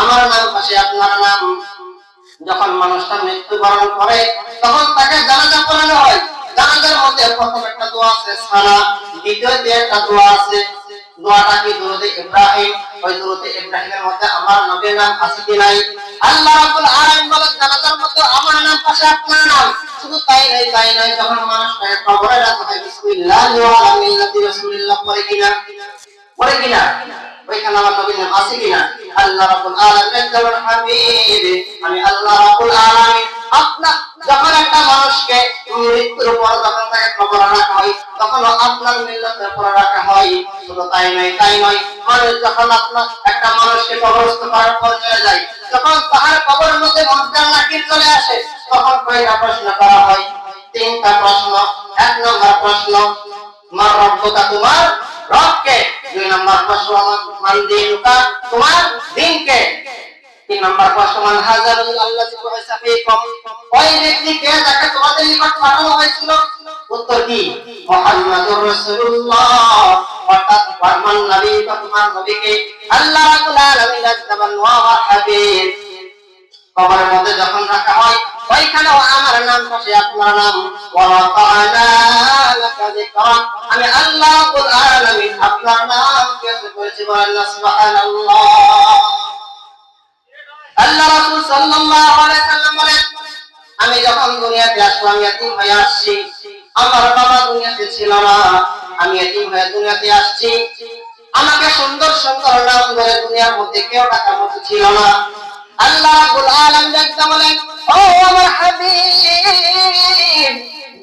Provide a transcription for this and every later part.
আমার নাম পাশে আপনার নাম। যখন মানুষটা মৃত্যুবরণ করে, তখন তাকে জানাজা পড়ানো হয়। জানাজার মধ্যে প্রথম একটা দোয়া আছে সানা দ্বিতীয় যে একটা দোয়া আছে। দোয়াটা কি দুরুদে ইব্রাহিম? ওই দুরুদে ইব্রাহিমের মধ্যে আমার নবীর নাম আছে কি নাই? আল্লাহ আলামিন বলেন, জানাজার মধ্যে আমার নাম আপনার নাম। শুধু তাই নাই তাই নাই যখন মানুষটাকে কবরে রাখা হয় পড়ে কিনা? পড়ে কিনা? ওইখানে আমার নবীর নাম আছে কিনা? আপনার, যখন একটা মানুষকে মৃত্যুর পর যখন তাকে কবর রাখা হয় তখন আপনার মিল্লাতের উপর রাখা হয়। শুধু তাই নয় তাই নয়, মানুষ যখন আপনার একটা মানুষকে কবরস্থ করার পর চলে যায়, যখন তাহার কবরের মধ্যে মন্ত্রার নাকির চলে আসে, তখন কয়টা প্রশ্ন করা হয়? তিনটা প্রশ্ন, এক নম্বর প্রশ্ন, মার রব্বকা তোমার রবকে দুই নম্বর প্রশ্ন তোমার দিনকে। তিন নম্বর প্রশ্ন আল্লাহ ওই ব্যক্তিকে যাকে তোমাদের নিকট পাঠানো হয়েছিল? মধ্যে যখন রাখা হয়, ওইখানেও আমার নাম আপনার নাম। আমি আল্লাহ রাব্বুল আলামিন আপনার নাম করেছি না সুবহানাল্লাহ। আল্লাহ রাসূল সাল্লাল্লাহু আলাইহি সাল্লাম বলেন, আমি যখন দুনিয়াতে আসলাম ইয়াতিম হয়ে আসছি। আমার বাবা দুনিয়াতে ছিল না, আমি ইয়াতিম হয়ে দুনিয়াতে আসছি। আমাকে সুন্দর সুন্দর নাম ধরে দুনিয়ার মধ্যে কেউ টাকার মতো ছিল না। আল্লাহ রাব্বুল আলামিন দেখতে বলেন, ও আমার হাবিব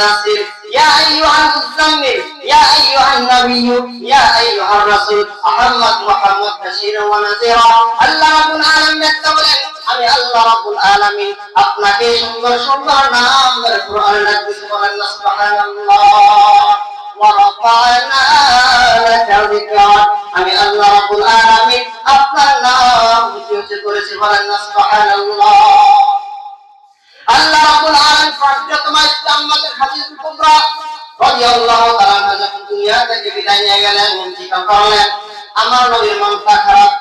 নাসির ইয়া আইয়ুহান মুজাম্মিল ইয়া আইয়ুহান নাবিয়্যু, ইয়া আইয়ুহার রাসূল মুহাম্মদ মুহাম্মদ বাশীরা ওয়া নাযীরা। আল্লাহ রাব্বুল আলামিন বলেন, আমি আল্লাহ রাব্বুল আলামিন আপনাকে সুন্দর সুন্দর নাম ধরে কোরআন রাখতে বলেন, সুবহানাল্লাহ। ওয়া রাফা'না লাকা যিকরাক আমি আল্লাহ রাব্বুল আলামিন আপনার নাম উচ্চ করেছি। বলেন, সুবহানাল্লাহ। আল্লাহ রাব্বুল আলামিন হাদিস কুবরা রাদিয়াল্লাহু তাআলা আনহা দুনিয়া থেকে বিদায় নিয়ে গেলেন করলেন। আমার নবীর খারাপ।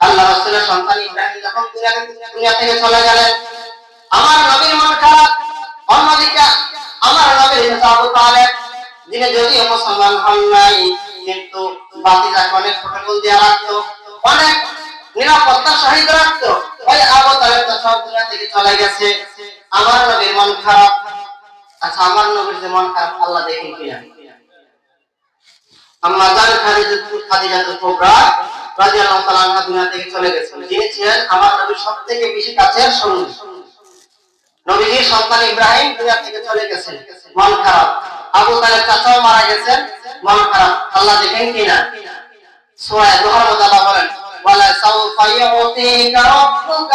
আল্লাহ রাসূলের সন্তান ইব্রাহিম যখন দুনিয়া থেকে চলে গেলেন, আমার নবীর মন খারাপ। অন্যদিকে আমার নবীর আবু তালেব যিনি যদিও মুসলমান হন নাই, কিন্তু বাতিজাকে অনেক প্রোটোকল দিয়ে রাখতো, অনেক নিরাপত্তা সহিত রাখতো। সব থেকে চলে গেছে। আমার নবীর মন খারাপ। আচ্ছা আমার নবীর যে মন খারাপ, আল্লাহ দেখেন কিনা? সন্তান ইব্রাহিম থেকে চলে গেছেন মন খারাপ। আবু তালেব মারা গেছেন। মন খারাপ। আল্লাহ দেখেন কিনা? সূরা বলেন, ওয়ালা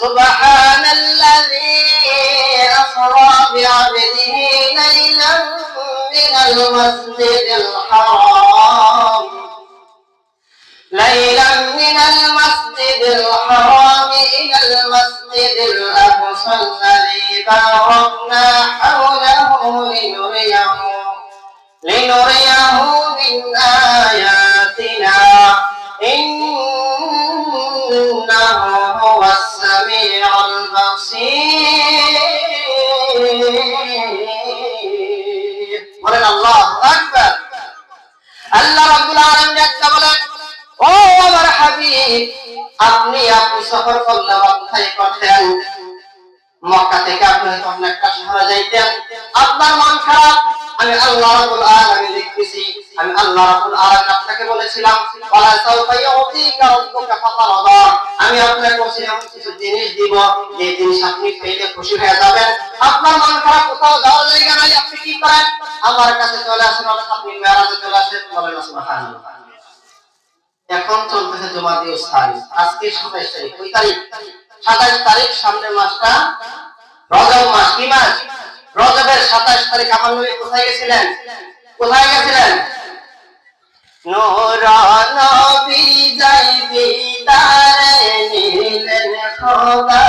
سبحان الذي أسرى بعبده ليلا من المسجد الحرام ليلا من المسجد الحرام إلى المسجد الأقصى الذي باركنا حوله لنريه لنريه من آياتنا إنه সফর করলে কোথায় করতেন মক্কা থেকে আপনি যখন একটা শহরে যাইতেন, আপনার মন খারাপ? আমি আল্লাহ রাব্বুল আলামিন লিখতেছি, আমি আল্লাহ রাব্বুল আলামিন আপনাকে বলেছিলাম, ওয়ালা সাউফা ইউতিকা রাব্বুকা ফাতারদা আমি আপনাকে বলেছিলাম, কিছু জিনিস দিব, যে জিনিস আপনি পেলে খুশি হয়ে যাবেন। আপনার মন খারাপ কোথাও যাওয়ার জায়গা নাই, আপনি কি করেন? আমার কাছে চলে আসেন আপনি মেরাজে চলে আসেন, বলেন, সুবহানাল্লাহ। এখন চলতেছে জমা দিবস তারিখ আজকে সাতাইশ তারিখ। ওই তারিখ, সাতাইশ তারিখ সামনের মাসটা রজব মাস, কি মাস? রজবের সাতাইশ তারিখ আমার নবী কোথায় গেছিলেন? কোথায় গেছিলেন? নোর নবী যাই বিদারে নিলেন খোদা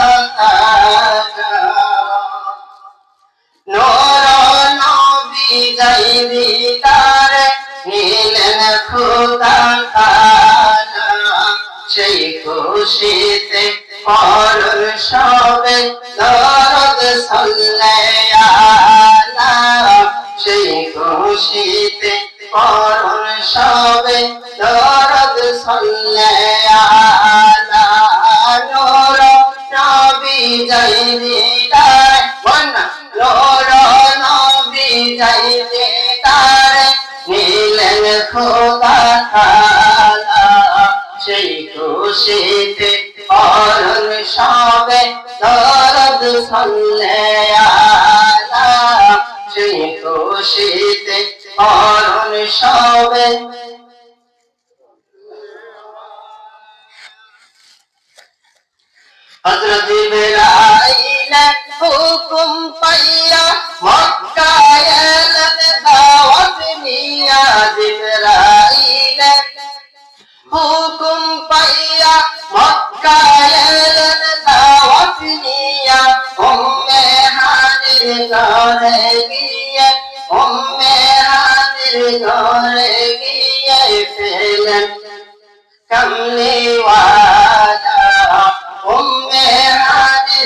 খুশিতে পরর সবে দরদ সল্লে আলা সেই খুশিতে পরর আলা সেই খুশিতে অরণ সবে হযরত ইব্রাহিম হুকুম পাইয়া মক্কায় হুকুম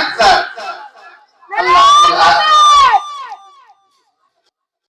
আলা সকল